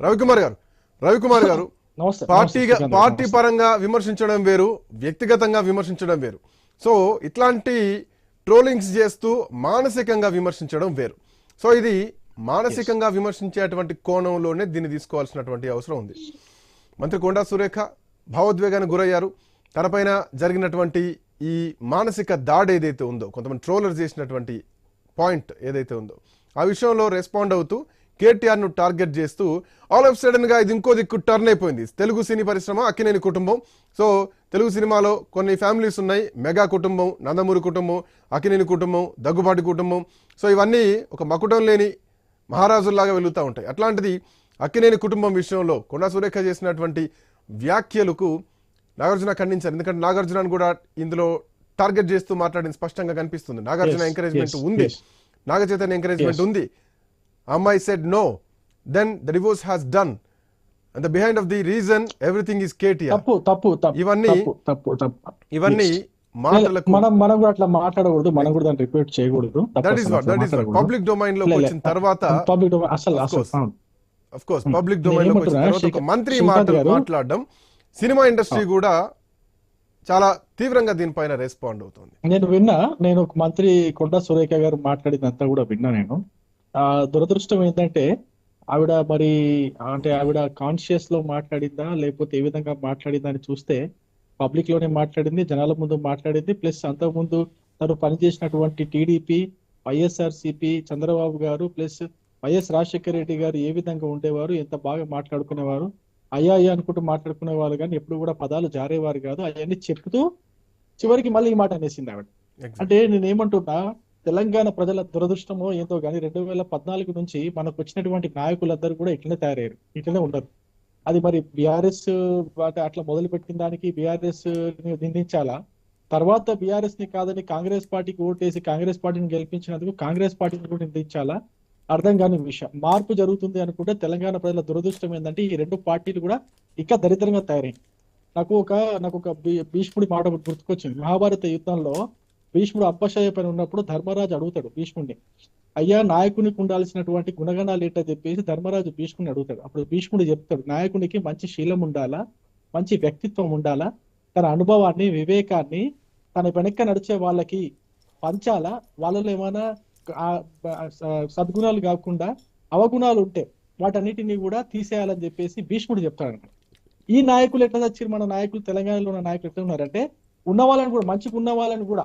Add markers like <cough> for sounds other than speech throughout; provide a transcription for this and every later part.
రవికుమార్ గారు. రవికుమార్ గారు <laughs> పార్టీగా పార్టీ. పరంగా విమర్శించడం వేరు వ్యక్తిగతంగా విమర్శించడం వేరు. సో ఇట్లాంటి ట్రోలింగ్స్ చేస్తూ మానసికంగా విమర్శించడం వేరు. సో ఇది మానసికంగా విమర్శించేటువంటి కోణంలోనే దీన్ని తీసుకోవాల్సినటువంటి అవసరం ఉంది. మంత్రి కొండా సురేఖ భావోద్వేగానికి గురయ్యారు. తనపైన జరిగినటువంటి ఈ మానసిక దాడి ఏదైతే ఉందో కొంతమంది ట్రోలర్ చేసినటువంటి పాయింట్ ఏదైతే ఉందో ఆ విషయంలో రెస్పాండ్ అవుతూ కేటీఆర్ను టార్గెట్ చేస్తూ ఆల్ ఆఫ్ సడన్గా ఇది ఇంకో దిక్కు టర్న్ అయిపోయింది. తెలుగు సినీ పరిశ్రమ అక్కినేని కుటుంబం. సో తెలుగు సినిమాలో కొన్ని ఫ్యామిలీస్ ఉన్నాయి. మెగా కుటుంబం నందమూరి కుటుంబం అక్కినేని కుటుంబం దగ్గుబాటి కుటుంబం. సో ఇవన్నీ ఒక మకుటం లేని మహారాజుల్లాగా వెలుగుతూ ఉంటాయి. అట్లాంటిది అక్కినేని కుటుంబం విషయంలో కొండా సురేఖ చేసినటువంటి వ్యాఖ్యలకు నాగార్జున ఖండించారు. ఎందుకంటే నాగార్జున కూడా ఇందులో టార్గెట్ చేస్తూ మాట్లాడింది స్పష్టంగా కనిపిస్తుంది. నాగార్జున ఎంకరేజ్మెంట్ ఉంది. నాగచైతన్య ఎంకరేజ్మెంట్ ఉంది. అమ్మాయి said no then the divorce has done and the behind of the reason everything is KTR తప్పు తప్పు తప్పు ఇవన్నీ- తప్పు తప్పు ఇవన్నీ. మాటలకు మనం మనం కూడా అట్లా మాట్లాడకూడదు మనం కూడా దాన్ని రిపీట్ చేయకూడదు. That is what that is public డొమైన్లోకి వచ్చిన తర్వాత పబ్లిక్ అసలు Of అసలు course. అవును. Of course. పబ్లిక్ డొమైన్లోకి వచ్చిన తర్వాత ఒక మంత్రి మాటలు మాట్లాడడం సినిమా ఇండస్ట్రీ కూడా చాలా తీవ్రంగా దీనిపైన రెస్పాండ్ అవుతుంది. నేను విన్నా నేను ఒక మంత్రి కొండా సురేఖ గారు మాట్లాడిందంతా కూడా విన్నా నేను. దురదృష్టం ఏంటంటే ఆవిడ మరి అంటే ఆవిడ కాన్షియస్లో మాట్లాడిందా లేకపోతే ఏ విధంగా మాట్లాడిందా అని చూస్తే పబ్లిక్లోనే మాట్లాడింది జనాల ముందు మాట్లాడింది ప్లస్ అంతకుముందు తను పనిచేసినటువంటి టీడీపీ వైఎస్ఆర్సిపి చంద్రబాబు గారు ప్లస్ వైఎస్ రాజశేఖర రెడ్డి గారు ఏ విధంగా ఉండేవారు ఎంత బాగా మాట్లాడుకునేవారు అయ్యా అయ్యా అనుకుంటూ మాట్లాడుకునేవారు కానీ ఎప్పుడు కూడా పదాలు జారేవారు కాదు అవన్నీ చెప్తూ చివరికి మళ్ళీ ఈ మాట అనేసింది ఆవిడ. అంటే నేను ఏమంటున్నా తెలంగాణ ప్రజల దురదృష్టమో ఏంటో కానీ రెండు వేల పద్నాలుగు నుంచి మనకు వచ్చినటువంటి నాయకులందరూ కూడా ఇట్లనే తయారయ్యారు. ఇట్లనే ఉండరు అది మరి బీఆర్ఎస్ అట్లా మొదలు పెట్టిన దానికి బీఆర్ఎస్ నిందించాలా? తర్వాత బీఆర్ఎస్ని కాదని కాంగ్రెస్ పార్టీకి ఓటేసి కాంగ్రెస్ పార్టీని గెలిపించినందుకు కాంగ్రెస్ పార్టీని కూడా నిందించాలా? అర్థం కాని విషయం. మార్పు జరుగుతుంది అనుకుంటే తెలంగాణ ప్రజల దురదృష్టం ఏంటంటే ఈ రెండు పార్టీలు కూడా ఇంకా దరిద్రంగా తయారయ్యాయి. నాకు ఒక నాకు ఒక భీ- భీష్ముడి మాట గుర్తుకొచ్చింది. మహాభారత యుద్ధంలో భీష్ముడు అప్పశయ పైన ఉన్నప్పుడు ధర్మరాజు అడుగుతాడు భీష్ముడిని అయ్యా నాయకునికి ఉండాల్సినటువంటి గుణగణాలు ఏంటో చెప్పేసి ధర్మరాజు భీష్ముడిని అడుగుతాడు. అప్పుడు భీష్ముడు చెప్తాడు నాయకునికి మంచి శీలం ఉండాలా? మంచి వ్యక్తిత్వం ఉండాలా? తన అనుభవాన్ని వివేకాన్ని తన వెనక నడిచే వాళ్ళకి పంచాలా? వాళ్ళలో ఏమైనా సద్గుణాలు కాకుండా అవగుణాలు ఉంటే వాటన్నిటిని కూడా తీసేయాలని చెప్పేసి భీష్ముడు చెప్తాడు. ఈ నాయకులు ఎట్లా వచ్చారు మన నాయకులు తెలంగాణలో ఉన్న నాయకులు ఎట్లా ఉన్నారంటే ఉన్న వాళ్ళని కూడా మంచిగా ఉన్న వాళ్ళని కూడా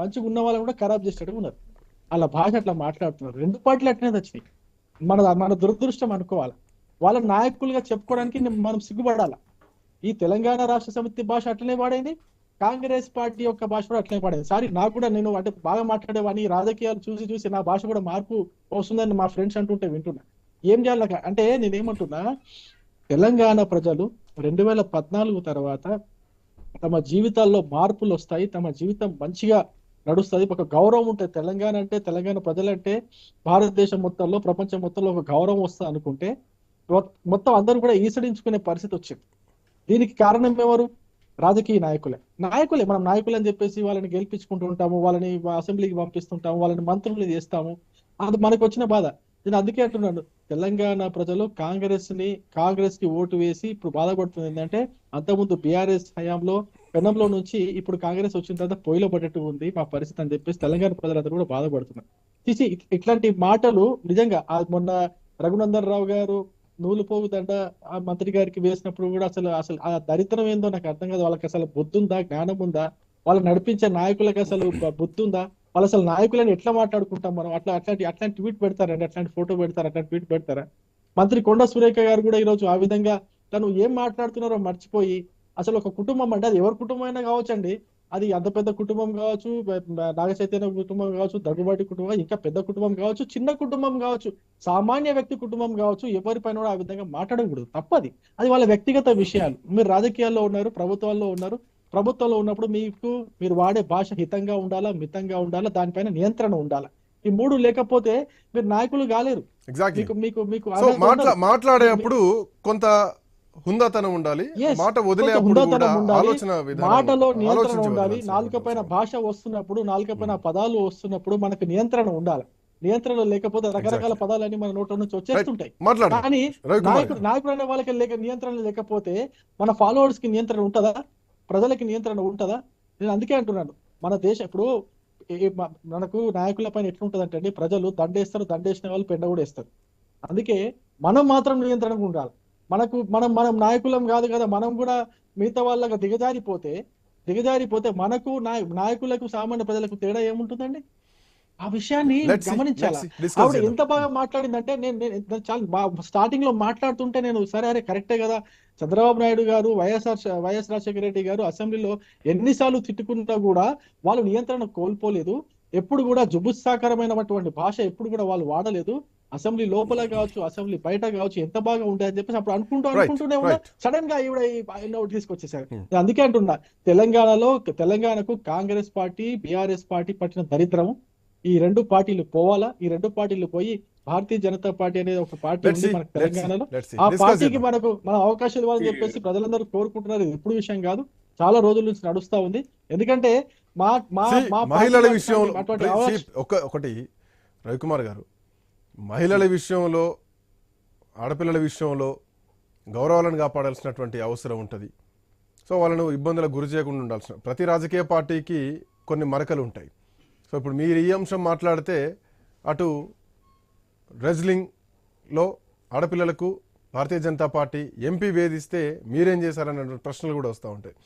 మంచిగా ఉన్న వాళ్ళని కూడా ఖరాబ్ చేసేటట్టు ఉన్నారు. అలా భాష అట్లా మాట్లాడుతున్నారు. రెండు పార్టీలు అట్లనే వచ్చినాయి. మన మన దురదృష్టం అనుకోవాలి. వాళ్ళ నాయకులుగా చెప్పుకోవడానికి మనం సిగ్గుపడాలి. ఈ తెలంగాణ రాష్ట్ర సమితి భాష అట్లనే పాడైంది. కాంగ్రెస్ పార్టీ యొక్క భాష కూడా అట్లనే పాడైంది. సారీ నాకు కూడా నేను అంటే బాగా మాట్లాడేవాడిని. రాజకీయాలు చూసి చూసి నా భాష కూడా మార్పు వస్తుందని మా ఫ్రెండ్స్ అంటుంటే వింటున్నా. ఏం చేయాలి నాకు? అంటే నేనేమంటున్నా తెలంగాణ ప్రజలు రెండు వేల పద్నాలుగు తర్వాత తమ జీవితాల్లో మార్పులు వస్తాయి. తమ జీవితం మంచిగా నడుస్తుంది. ఒక గౌరవం ఉంటుంది తెలంగాణ అంటే తెలంగాణ ప్రజలంటే భారతదేశం మొత్తంలో ప్రపంచం మొత్తంలో ఒక గౌరవం వస్తుంది అనుకుంటే మొ- మొత్తం అందరూ కూడా ఈసడించుకునే పరిస్థితి వచ్చింది. దీనికి కారణం ఎవరు? రాజకీయ నాయకులే. నాయకులే మనం నాయకులు అని చెప్పేసి వాళ్ళని గెలిపించుకుంటూ ఉంటాము వాళ్ళని అసెంబ్లీకి పంపిస్తుంటాము వాళ్ళని మంత్రులు చేస్తాము. అది మనకు వచ్చిన బాధ. నేను అందుకే అంటున్నాను తెలంగాణ ప్రజలు కాంగ్రెస్ని కాంగ్రెస్కి ఓటు వేసి ఇప్పుడు బాధపడుతుంది ఏంటంటే అంతకుముందు బీఆర్ఎస్ హయాంలో పెనంలో నుంచి ఇప్పుడు కాంగ్రెస్ వచ్చిన తర్వాత పొయ్యిలో పడ్డట్టు ఉంది మా పరిస్థితి అని చెప్పేసి తెలంగాణ ప్రజలందరూ కూడా బాధపడుతున్నారు. తీసి ఇట్లాంటి మాటలు నిజంగా ఆ మొన్న రఘునందన్ రావు గారు నూలు పోగు దండ ఆ మంత్రి గారికి వేసినప్పుడు కూడా అసలు అసలు ఆ దరిద్రం ఏందో నాకు అర్థం కాదు. వాళ్ళకి అసలు బుద్ధుందా జ్ఞానం ఉందా? వాళ్ళు నడిపించే నాయకులకు అసలు బుద్ధుందా? వాళ్ళు అసలు నాయకులను ఎట్లా మాట్లాడుకుంటాం మనం? అట్లా అట్లాంటి అట్లాంటి ట్వీట్ పెడతారండి అట్లాంటి ఫోటో పెడతారు అట్లాంటి ట్వీట్ పెడతారా? మంత్రి కొండ సురేఖ గారు కూడా ఈ రోజు ఆ విధంగా తను ఏం మాట్లాడుతున్నారో మర్చిపోయి అసలు ఒక కుటుంబం అంటే అది ఎవరి కుటుంబం అయినా కావచ్చండి. అది అంత పెద్ద కుటుంబం కావచ్చు నాగ చైతన్య కుటుంబం కావచ్చు దగ్గుబాటి కుటుంబం ఇంకా పెద్ద కుటుంబం కావచ్చు చిన్న కుటుంబం కావచ్చు సామాన్య వ్యక్తి కుటుంబం కావచ్చు ఎవరిపైన కూడా ఆ విధంగా మాట్లాడకూడదు. తప్పది. అది వాళ్ళ వ్యక్తిగత విషయాలు. మీరు రాజకీయాల్లో ఉన్నారు ప్రభుత్వాల్లో ఉన్నారు. ప్రభుత్వంలో ఉన్నప్పుడు మీకు మీరు వాడే భాష హితంగా ఉండాలా మితంగా ఉండాలా దానిపైన నియంత్రణ ఉండాలా? ఈ మూడు లేకపోతే మీరు నాయకులు కాలేరు. మీకు మీకు మీకు. మాట్లాడేటప్పుడు కొంత హుందాతనం ఉండాలి మాట వదిలేటప్పుడు హుందాతనం ఉండాలి. మాటలో నియంత్రణ ఉండాలి నాలుక పైన అవసరం. భాష వస్తున్నప్పుడు నాలుక పైన పదాలు వస్తున్నప్పుడు మనకు నియంత్రణ ఉండాలి. నియంత్రణ లేకపోతే రకరకాల పదాలన్నీ మన నోట్ల నుంచి వచ్చేస్తుంటాయి. కానీ నాయకుడు నాయకుడు అనే వాళ్ళకి లేక నియంత్రణ లేకపోతే మన ఫాలోవర్స్కి నియంత్రణ ఉంటుందా? ప్రజలకి నియంత్రణ ఉంటుందా? నేను అందుకే అంటున్నాను. మన దేశం ఇప్పుడు మనకు నాయకుల పైన ఎట్లుంటది అంటే ప్రజలు దండేస్తారు దండేసిన వాళ్ళు పెండ కూడా వేస్తారు. అందుకే మనం మాత్రం నియంత్రణగా ఉండాలి. మనకు మనం మనం నాయకులం కాదు కదా మనం కూడా మిగతా వాళ్ళగా దిగజారిపోతే దిగజారిపోతే మనకు నాయ- నాయకులకు సామాన్య ప్రజలకు తేడా ఏముంటుందండి? ఆ విషయాన్ని గమనించాలి? ఆవిడ. ఎంత బాగా మాట్లాడిందంటే నేను నేను చాలా స్టార్టింగ్లో మాట్లాడుతుంటే నేను సరే అరే కరెక్టే కదా. చంద్రబాబు నాయుడు గారు వైఎస్ఆర్ వైఎస్ రాజశేఖర రెడ్డి గారు అసెంబ్లీలో ఎన్నిసార్లు తిట్టుకున్నా కూడా వాళ్ళు నియంత్రణ కోల్పోలేదు. ఎప్పుడు కూడా జుబుత్సాకరమైనటువంటి భాష ఎప్పుడు కూడా వాళ్ళు వాడలేదు. అసెంబ్లీ లోపల కావచ్చు అసెంబ్లీ బయట కావచ్చు ఎంత బాగా ఉంటాయి అని చెప్పేసి అప్పుడు అనుకుంటూ అనుకుంటూనే ఉన్నా. సడన్గా ఈవిడ ఒకటి తీసుకొచ్చేసారు. Hmm. అందుకే అంటున్నా తెలంగాణలో తెలంగాణకు కాంగ్రెస్ పార్టీ బీఆర్ఎస్ పార్టీ పట్టిన దరిద్రం ఈ రెండు పార్టీలు పోవాలా? ఈ రెండు పార్టీలు పోయి భారతీయ జనతా పార్టీ అనేది ఒక పార్టీ ఉంది మనకు see, తెలంగాణలో. ఆ పార్టీకి. మనకు మన అవకాశాలు ఇవ్వాలని చెప్పేసి ప్రజలందరూ కోరుకుంటున్నారు. ఇది ఇప్పుడు విషయం కాదు. చాలా రోజుల నుంచి నడుస్తా ఉంది. ఎందుకంటే మా మా మహిళల విషయంలో ఒక ఒకటి రవికుమార్ గారు. మహిళల విషయంలో ఆడపిల్లల విషయంలో గౌరవాలను కాపాడాల్సినటువంటి అవసరం ఉంటుంది. సో వాళ్ళను ఇబ్బందులకు గురి చేయకుండా ఉండాల్సిన ప్రతి రాజకీయ పార్టీకి కొన్ని మరకలు ఉంటాయి. సో ఇప్పుడు మీరు ఈ అంశం మాట్లాడితే అటు రెజ్లింగ్లో ఆడపిల్లలకు భారతీయ జనతా పార్టీ ఎంపీ వేధిస్తే మీరేం చేశారన్న ప్రశ్నలు కూడా వస్తూ ఉంటాయి.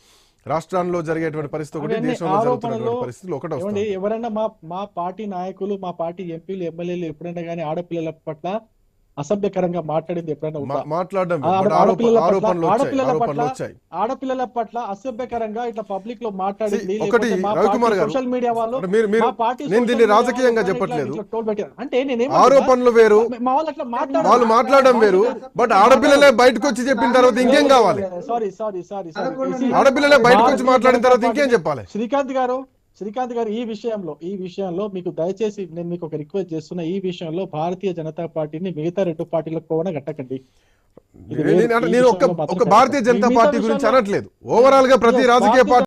రాష్ట్రాల్లో జరిగేటువంటి పరిస్థితి ఒకటి దేశంలో జరుగుతున్నటువంటి పరిస్థితులు ఒకటి వస్తాయి ఎవరైనా మా మా పార్టీ నాయకులు మా పార్టీ ఎంపీలు ఎమ్మెల్యేలు ఎప్పుడైనా కానీ ఆడపిల్లల పట్ల అసభ్యకరంగా మాట్లాడింది ఎప్పుడైనా మాట్లాడడం ఆడపిల్లల పట్ల- ఆరోపణలు వచ్చాయి ఆడపిల్లల పట్ల అసభ్యకరంగా ఇట్లా పబ్లిక్లో మాట్లాడింది ఒకటి రవికుమార్ గారు, సోషల్ మీడియా వాళ్ళు నేను దీన్ని రాజకీయంగా చెప్పట్లేదు. అంటే నేను ఆరోపణలు వేరు. మా వాళ్ళు అట్లా మాట్లాడారు. వాళ్ళు మాట్లాడడం వేరు. బట్ ఆడపిల్లలే బయటకు వచ్చి చెప్పిన తర్వాత ఇంకేం కావాలి? Sorry sorry sorry sorry. ఆడపిల్లలే బయటకు వచ్చి మాట్లాడిన తర్వాత ఇంకేం చెప్పాలి? శ్రీకాంత్ గారు శ్రీకాంత్ గారు ఈ విషయంలో ఈ విషయంలో మీకు దయచేసి నేను మీకు ఒక రిక్వెస్ట్ చేస్తున్నా. ఈ విషయంలో భారతీయ జనతా పార్టీని మిగతా రెండు పార్టీలకు పోవన కట్టకండి. ఇది నేను- ఒక భారతీయ. జనతా పార్టీ గురించి అనట్లేదు. ఓవరాల్గా ప్రతి రాజకీయ పార్టీ